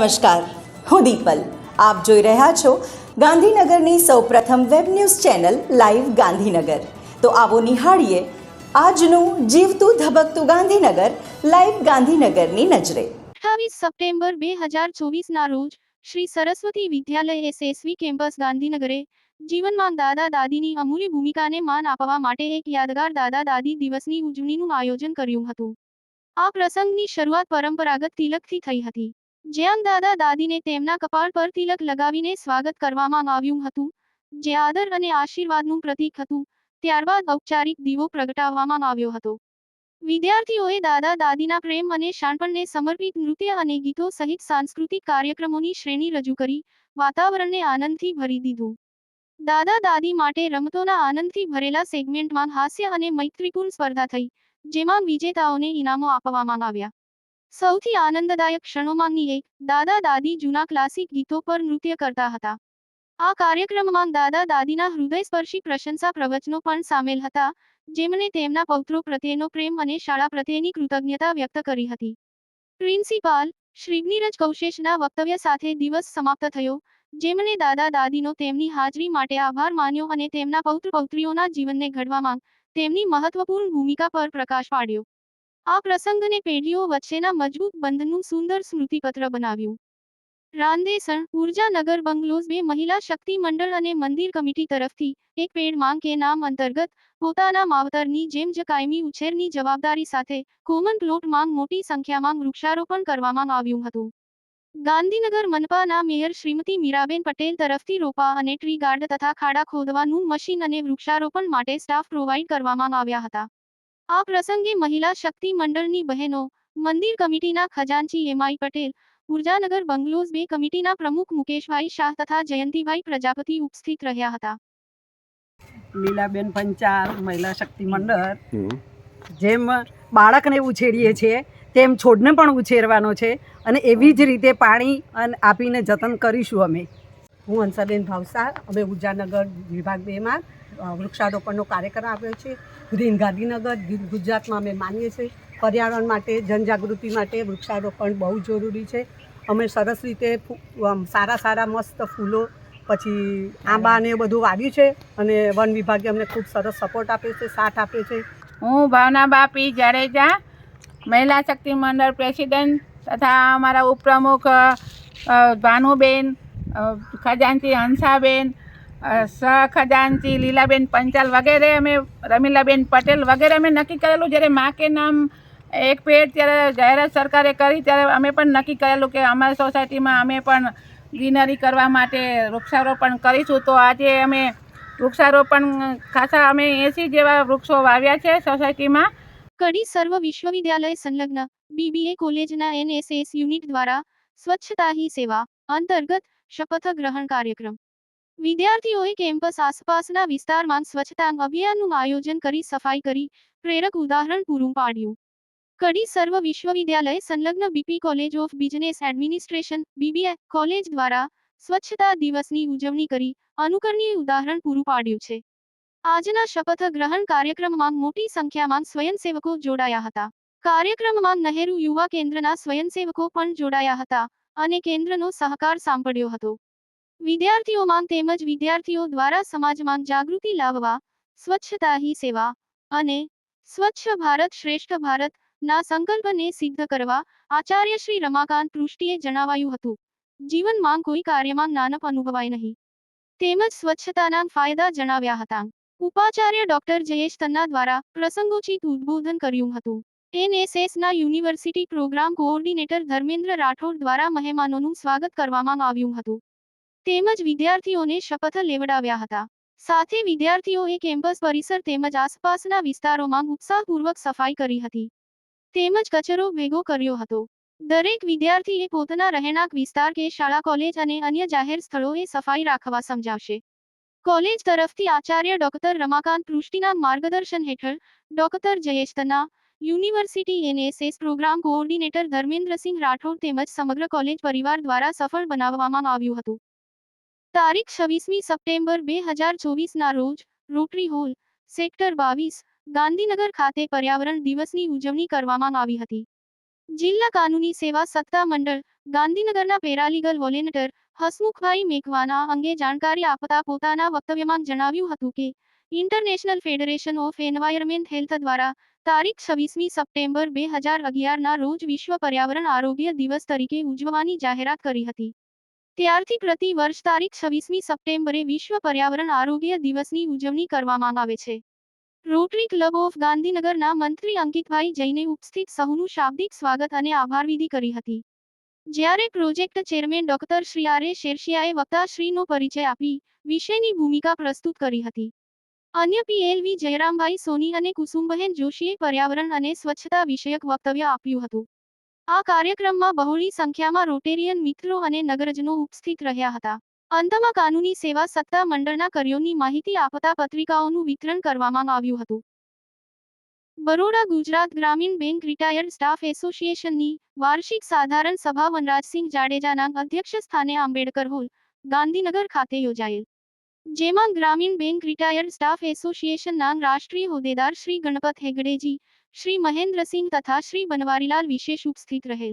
નમસ્કાર, હું દીપલ. આપ જોઈ રહ્યા છો ગાંધીનગરની સૌપ્રથમ web news channel live Gandhinagar. તો આવો નિહાળીએ આજનું જીવતું ધબકતું ગાંધીનગર, લાઈવ ગાંધીનગરની નજરે. અઠ્ઠાવીસ સપ્ટેમ્બર બે હજાર ચોવીસના રોજ શ્રી સરસ્વતી વિદ્યાલય એસએસવી કેમ્પસ ગાંધીનગરે જીવનમાં દાદા દાદીની અમૂલ્ય ભૂમિકાને માન આપવા માટે એક યાદગાર દાદા દાદી દિવસની ઉજવણીનું આયોજન કર્યું હતું. આ પ્રસંગની શરૂઆત પરંપરાગત તિલકથી થઈ હતી. જ્યાં દાદા દાદીને તેમના કપાળ પર તિલક લગાવીને સ્વાગત કરવામાં આવ્યું હતું, જે આદર અને આશીર્વાદનું પ્રતીક હતું, ત્યારબાદ ઔપચારિક દીવો પ્રગટાવવામાં આવ્યો હતો. વિદ્યાર્થીઓએ દાદા દાદીના પ્રેમ અને શાણપણને સમર્પિત નૃત્ય અને ગીતો સહિત સાંસ્કૃતિક કાર્યક્રમોની શ્રેણી રજૂ કરી, વાતાવરણને આનંદથી ભરી દીધું. દાદા દાદી માટે રમતોના આનંદથી ભરેલા સેગમેન્ટમાં હાસ્ય અને મૈત્રીપૂર્ણ સ્પર્ધા થઈ, જેમાં વિજેતાઓને ઇનામો આપવામાં આવ્યા. સૌથી આનંદદાયક ક્ષણોમાંની એક, દાદા દાદી જૂના ક્લાસિક ગીતો પર નૃત્ય કરતા હતા. આ કાર્યક્રમમાં દાદા દાદીના હૃદયસ્પર્શી પ્રશંસા પ્રવચનો પણ સામેલ હતા, જેમણે તેમના પૌત્રો પ્રત્યેનો પ્રેમ અને શાળા પ્રત્યેની કૃતજ્ઞતા વ્યક્ત કરી હતી. પ્રિન્સિપાલ શ્રી નીરજ કૌશેશના વક્તવ્ય સાથે દિવસ સમાપ્ત થયો, જેમણે દાદા દાદીનો તેમની હાજરી માટે આભાર માન્યો અને તેમના પૌત્ર પૌત્રીઓના જીવનને ઘડવામાં તેમની મહત્વપૂર્ણ ભૂમિકા પર પ્રકાશ પાડ્યો. આ પ્રસંગને પેઢીઓ વચ્ચેના મજબૂત બંધનું સુંદર સ્મૃતિપત્ર બનાવ્યું. રાંદેસણ ઉર્જાનગર બંગલોઝ બે મહિલા શક્તિ મંડળ અને મંદિર કમિટી તરફથી એક પેડ માંગ કે નામ અંતર્ગત પોતાના માવતરની જેમ જ કાયમી ઉછેરની જવાબદારી સાથે કોમન પ્લોટ માંગ મોટી સંખ્યામાં વૃક્ષારોપણ કરવામાં આવ્યું હતું. ગાંધીનગર મનપાના મેયર શ્રીમતી મીરાબેન પટેલ તરફથી રોપા અને ટ્રી ગાર્ડ તથા ખાડા ખોદવાનું મશીન અને વૃક્ષારોપણ માટે સ્ટાફ પ્રોવાઈડ કરવામાં આવ્યા હતા. આ પ્રસંગે મહિલા શક્તિ મંડળની બહેનો મંદિર કમિટીના ખજાનચી એમઆઈ પટેલ ઉર્જાનગર બંગલોઝ બે કમિટીના પ્રમુખ મુકેશભાઈ શાહ તથા જયંતિભાઈ પ્રજાપતિ ઉપસ્થિત રહ્યા હતા. લીલાબેન પંચાલ મહિલા શક્તિ મંડળ. જેમ બાળકને ઉછેરીએ છીએ તેમ છોડને પણ ઉછેરવાનો છે અને એવી જ રીતે પાણી અને આપીને જતન કરીશું અમે. હું હંસાબેન ભાવસાર અમે ઉર્જાનગર વિભાગ બેમાં વૃક્ષારોપણનો કાર્યક્રમ આપ્યો છે. ગ્રીન ગાંધીનગર ગીર ગુજરાતમાં અમે માનીએ છીએ. પર્યાવરણ માટે, જનજાગૃતિ માટે વૃક્ષારોપણ બહુ જરૂરી છે. અમે સરસ રીતે સારા સારા મસ્ત ફૂલો, પછી આંબા ને બધું વાવ્યું છે અને વન વિભાગે અમને ખૂબ સરસ સપોર્ટ આપ્યો છે, સાથ આપ્યો છે. હું ભાવના બાપી જાડેજા, મહિલા શક્તિ મંડળ પ્રેસિડેન્ટ તથા અમારા ઉપપ્રમુખ ભાનુબેન ખજાનચી હંસાબેન સહ લીલાબેન પંચાલ વગેરે અમે, રમીલાબેન પટેલ વગેરે અમે નક્કી કરેલું. જ્યારે મા કે નામ એક પેડ ત્યારે જાહેરાત સરકારે કરી, ત્યારે અમે પણ નક્કી કરેલું કે અમારી સોસાયટીમાં અમે પણ ગ્રીનરી કરવા માટે વૃક્ષારોપણ કરીશું. તો આજે અમે વૃક્ષારોપણ, ખાસા અમે એસી જેવા વૃક્ષો વાવ્યા છે સોસાયટીમાં. કડી સર્વ વિશ્વવિદ્યાલય સંલગ્ન બીબીએ કોલેજના એનએસએસ યુનિટ દ્વારા સ્વચ્છતા હી સેવા અંતર્ગત શપથ ગ્રહણ કાર્યક્રમ. વિદ્યાર્થીઓએ કેમ્પસ આસપાસના વિસ્તારમાં સ્વચ્છતા અભિયાનનું આયોજન કરી, સફાઈ કરી, પ્રેરક ઉદાહરણ પૂરું પાડ્યું. કડી સર્વ વિશ્વવિદ્યાલય સંલગ્ન BP college of business administration, BBA college દ્વારા સ્વચ્છતા દિવસની ઉજવણી કરી, અનુકરણીય ઉદાહરણ પૂરું પાડ્યું છે. આજના શપથ ગ્રહણ કાર્યક્રમમાં મોટી સંખ્યામાં સ્વયંસેવકો જોડાયા હતા. કાર્યક્રમમાં નહેરુ યુવા કેન્દ્રના સ્વયંસેવકો પણ જોડાયા હતા અને કેન્દ્રનો સહકાર સાંભળ્યો હતો. વિદ્યાર્થીઓમાં તેમજ વિદ્યાર્થીઓ દ્વારા સમાજમાં જાગૃતિ લાવવા, સ્વચ્છતા હી સેવા અને સ્વચ્છ ભારત, શ્રેષ્ઠ ભારત ના સંકલ્પને સિદ્ધ કરવા આચાર્ય શ્રી રમાકાંત પૃષ્ટિએ જણાવાયું હતું. જીવનમાં કોઈ કાર્યમાં નાનપ અનુભવાય નહીં. તેમજ સ્વચ્છતાના ફાયદા જણાવ્યા હતા. ઉપાચાર્ય ડોક્ટર જયેશ તન્ના દ્વારા પ્રસંગોચિત ઉદ્બોધન કર્યું હતું. એનએસએસના university programme coordinator Dharmendra Rathod દ્વારા મહેમાનોનું સ્વાગત કરવામાં આવ્યું હતું. તેમજ વિદ્યાર્થીઓને શપથ લેવડાવ્યા હતા. સાથે વિદ્યાર્થીઓએ કેમ્પસ પરિસર તેમજ આસપાસના વિસ્તારોમાં ઉત્સાહપૂર્વક સફાઈ કરી હતી. તેમજ કચરો ભેગો કર્યો હતો. દરેક વિદ્યાર્થીએ પોતાના રહેણાંક વિસ્તાર કે શાળા, કોલેજ અને અન્ય જાહેર સ્થળોએ સફાઈ રાખવા સમજાવશે. કોલેજ તરફથી આચાર્ય ડોક્ટર રમાકાંત પૃષ્ટિના માર્ગદર્શન હેઠળ ડોક્ટર જયેશ તના university NSS programme coordinator Dharmendrasinh Rathod તેમજ સમગ્ર કોલેજ પરિવાર દ્વારા સફળ બનાવવામાં આવ્યું હતું. તારીખ છવ્વીસમી સપ્ટેમ્બર બે હજાર ચોવીસના રોજ રોટરી હોલ, સેક્ટર બાવીસ, ગાંધીનગર ખાતે પર્યાવરણ દિવસની ઉજવણી કરવામાં આવી હતી. જિલ્લા કાનૂની સેવા સત્તા મંડળ, ગાંધીનગરના પેરાલીગલ વોલેન્ટર હસમુખભાઈ મેઘવાના અંગે જાણકારી આપતા પોતાના વક્તવ્યમાં જણાવ્યું હતું કે, international federation of environment health દ્વારા તારીખ છવ્વીસમી સપ્ટેમ્બર બે હજાર અગિયારના રોજ વિશ્વ પર્યાવરણ આરોગ્ય દિવસ તરીકે ઉજવવાની જાહેરાત કરી હતી. ત્યારથી પ્રતિ વર્ષ તારીખ છવ્વીસમી સપ્ટેમ્બરે વિશ્વ પર્યાવરણ આરોગ્ય દિવસની ઉજવણી કરવામાં આવે છે. રોટરી ક્લબ ઓફ ગાંધીનગરના મંત્રી અંકિતભાઈ જૈને ઉપસ્થિત સહુનું શાબ્દિક સ્વાગત અને આભારવિધિ કરી હતી. જ્યારે project chairman doctor Shri R A શેરશિયાએ વક્તાશ્રીનો પરિચય આપી, વિષયની ભૂમિકા પ્રસ્તુત કરી હતી. અન્ય પીએલવી જયરામભાઈ સોની અને કુસુમબહેન જોશીએ પર્યાવરણ અને સ્વચ્છતા વિષયક વક્તવ્ય આપ્યું હતું. આ કાર્યક્રમમાં બહોળી સંખ્યામાં રોટેરિયન મિત્રો અને નગરજનો ઉપસ્થિત રહ્યા હતા. અંતમાં કાનૂની સેવા સત્તા મંડળના કર્યોની માહિતી આપતા પત્રિકાઓનું વિતરણ કરવામાં આવ્યું હતું. બરોડા ગુજરાત ગ્રામીણ બેંક રિટાયર્ડ સ્ટાફ એસોસિએશનની વાર્ષિક સાધારણ સભા વનરાજસિંહ જાડેજાના અધ્યક્ષ સ્થાને આંબેડકર હોલ, ગાંધીનગર ખાતે યોજાયેલ. જેમાં ગ્રામીણ બેંક રિટાયર્ડ સ્ટાફ એસોસિએશનના રાષ્ટ્રીય હોદ્દેદાર શ્રી ગણપત હેગડેજી શ્રી મહેન્દ્રસિંહ તથા શ્રી બનવારીલાલ વિશેષ ઉપસ્થિત રહેલ.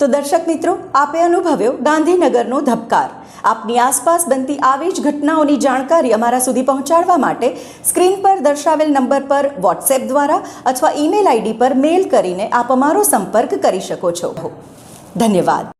તો દર્શક મિત્રો, આપે અનુભવ્યો ગાંધીનગરનો ધબકાર. આપની આસપાસ બનતી આવી જ ઘટનાઓની જાણકારી અમારા સુધી પહોંચાડવા માટે સ્ક્રીન પર દર્શાવેલ નંબર પર વોટ્સએપ દ્વારા અથવા ઈમેલ આઈડી પર મેલ કરીને આપ અમારો સંપર્ક કરી શકો છો. ધન્યવાદ.